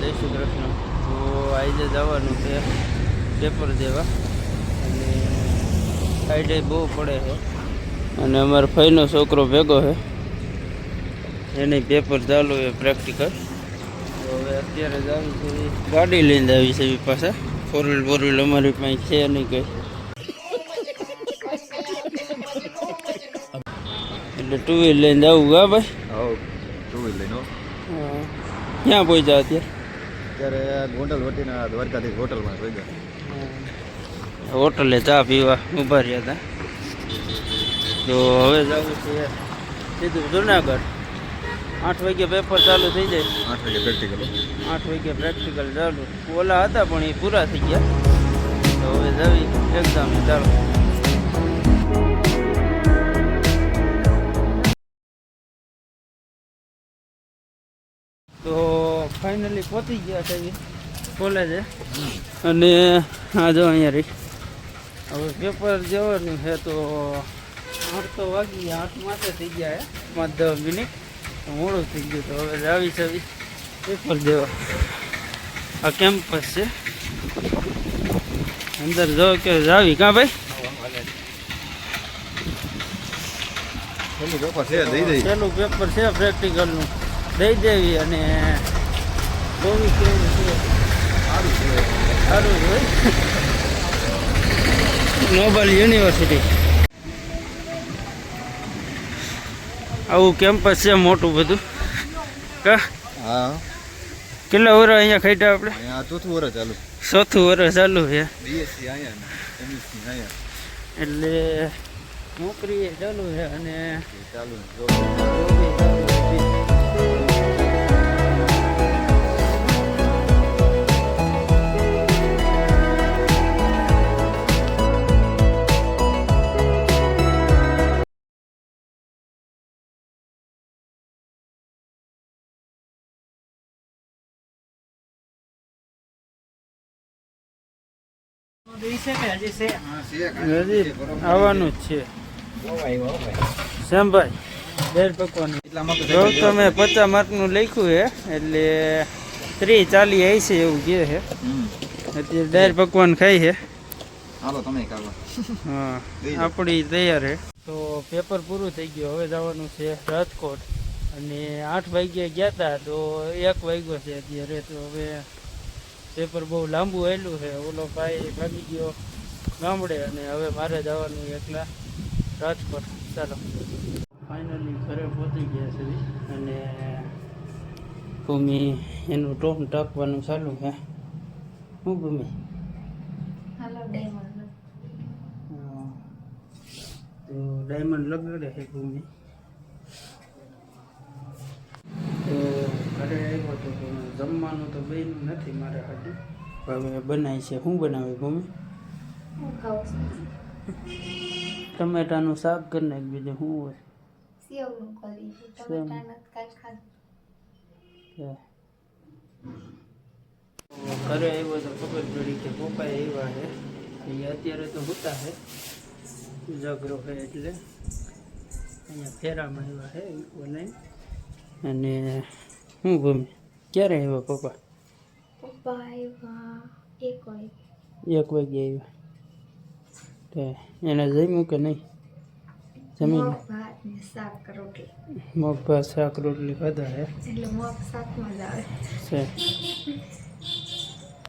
જય શ્રી કૃષ્ણ. તો આજે જવાનું છે પેપર દેવા અને સાઈડે બહુ પડે છે. અને અમારો ભાઈનો છોકરો ભેગો છે. એને પેપર ચાલુ છે પ્રેક્ટિકલ તો હવે અત્યારે જવું છે. એ ગાડી લઈને આવી છે એવી પાસે ફોર વ્હીલ ફોર વ્હીલ અમારી પાસે છે નહીં કંઈ. એટલે ટુ વ્હીલ લઈને જવું ગા ભાઈ? હા ટુ વ્હીલ લઈને. ક્યાં પહોંચ્યા અત્યારે? અત્યારે ગોંડલ વટીના દ્વારકાધીશ હોટલમાં રહી ગયા હોટલે ચા પીવા ઊભા રહ્યા હતા. તો હવે જવું છે સીધું જુનાગઢ. આઠ વાગે પેપર ચાલુ થઈ જાય. આઠ વાગે પ્રેક્ટિકલ આઠ વાગે પ્રેક્ટિકલ ચાલુ. ઓલા હતા પણ એ પૂરા થઈ ગયા. તો હવે જવી એક્ઝામ ચાલુ. તો ફાઇનલી પહોંચી ગયા છે કોલેજે અને આ જો અહીંયા રહી. હવે પેપર જવાનું છે તો આઠ તો વાગી ગયા આઠ માથે થઈ ગયા હે. પાંચ દસ મિનિટ તો મોડું થઈ ગયું તો હવે આવી છવી પેપર જવા આ કેમ્પસ છે. અંદર જો કે જાવી કાં ભાઈ? પેલું પેપર છે પ્રેક્ટિકલનું દઈ દેવી અને જોવી કેવું છે સારું નોબલ યુનિવર્સિટી. આવું કેમ્પસ છે મોટું બધું. કા? હા. કેટલા વર અહીંયા ખાઈટા આપણે? અહીંયા ચોથું વર્ષ ચાલુ. ચોથું વર્ષ ચાલુ છે. બીએસસી અહીંયા એમએસસી અહીંયા. એટલે નોકરી ચાલુ છે અને ચાલુ હજી આવવાનું જ છે. શ્યામભાઈ બેર પકવાનું. એટલામાં જો તમે પચાસ માર્કનું લખ્યું છે એટલે ત્રીસ ચાલી આવી એવું કહે છે અત્યારે ડાયર પકવાન ખાઈ છે હાલો તમે હા આપણી તૈયાર છે તો પેપર પૂરું થઈ ગયું હવે જવાનું છે રાજકોટ. અને આઠ વાગ્યે ગયા હતા તો એક વાગ્યો છે અત્યારે તો હવે પેપર બહુ લાંબુ આવેલું છે. ઓલો ભાઈ ભાગી ગયો ગામડે અને હવે મારે જવાનું એકલા રાજકોટ. ચાલો. ફાઇનલી ઘરે પહોંચી ગયા છે અને ભૂમિ એનું ટોમ ટાંકવાનું ચાલુ છે. હું ભૂમિ? તો ડાયમંડ લગાડે છે ભૂમિ. ઘરે આવ્યો તો પણ જમવાનું તો બેન નથી મારે હજુ. હવે બનાવી છે. શું બનાવે ભૂમિ હું ખાઉં છું. ટમેટાનું શાક કરી નાખ બીજું શું હોય? ઘરે આવ્યો તો ખબર પડી કે પપ્પા આવ્યા છે. એ અત્યારે તો હોતા છે. જગરો છે એટલે અહીંયા ફેરામાં આવ્યા છે અને હું ભૂમિ ક્યારે આવ્યા પપ્પા? પપ્પા આવ્યા એક વાગે. એક વાગે આવ્યા. તે એને જમ્યું કે નહીં? જમીન? મગ ભાત શાક રોટલી. ખાધા હે. એટલે મગ શાકમાં જ આવે. છે